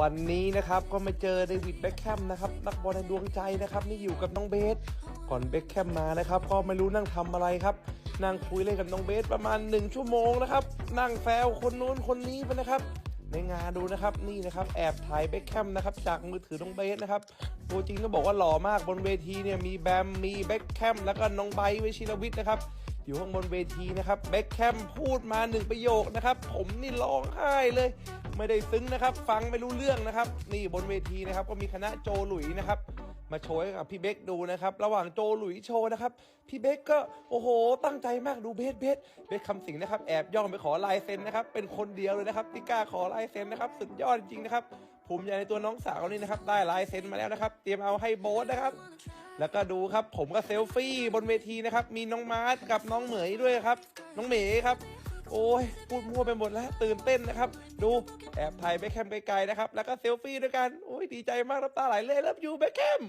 วันนี้นะครับก็มาเจอเดวิดเบคแคมนะครับนักบอลในดวงใจนะครับนี่อยู่กับน้องเบส ก่อนเบคแคมมานะครับก็ไม่รู้นั่งทำอะไรครับ นั่งคุยเล่นกับน้องเบสประมาณ 1 ชั่วโมงนะครับนั่งแซวคนนู้นคนนี้ไปนะครับ ในงานดูนะครับนี่นะครับแอบถ่ายเบคแคมนะครับจากมือถือน้องเบสนะครับตัวจริงต้องบอกว่าหล่อมากบนเวทีเนี่ยมีแบมมีเบคแคมแล้วก็น้องไบร์ทวชิรวิทย์นะครับ อยู่ข้างบนเวทีนะครับเบคแคมพูดมาหนึ่งประโยคนะครับ ผมนี่ร้องไห้เลย ไม่ได้ซึ้งนะครับ ฟังไม่รู้เรื่องนะครับ นี่บนเวทีนะครับ ก็มีคณะโจหลุยนะครับ มาโชว์ให้กับพี่เบคดูนะครับ ระหว่างโจหลุยโชว์นะครับ พี่เบคก็โอ้โห ตั้งใจมากดูเบสเบสเบสคำสิงนะครับแอบย่องไปขอลายเซ็นนะครับ เป็นคนเดียวเลยนะครับที่กล้าขอลายเซ็นนะครับ สุดยอดจริงนะครับ ภูมิใจในตัวน้องสาวนี่นะครับ ได้ลายเซ็นมาแล้วนะครับ เตรียมเอาให้โบ๊ทนะครับ แล้วก็ดูครับผมก็เซลฟี่บนเวทีนะครับ มีน้องมาร์ทกับน้องเหมยด้วยครับ น้องเหมยครับ โอ้ยพูดมั่วไปหมดแล้วตื่นเต้นนะครับ ดูแอบถ่ายแบคแคมไกลๆนะครับ แล้วก็เซลฟี่ด้วยกันโอ้ยดีใจมากน้ำตาไหลเลยเลิฟยูเบคแคม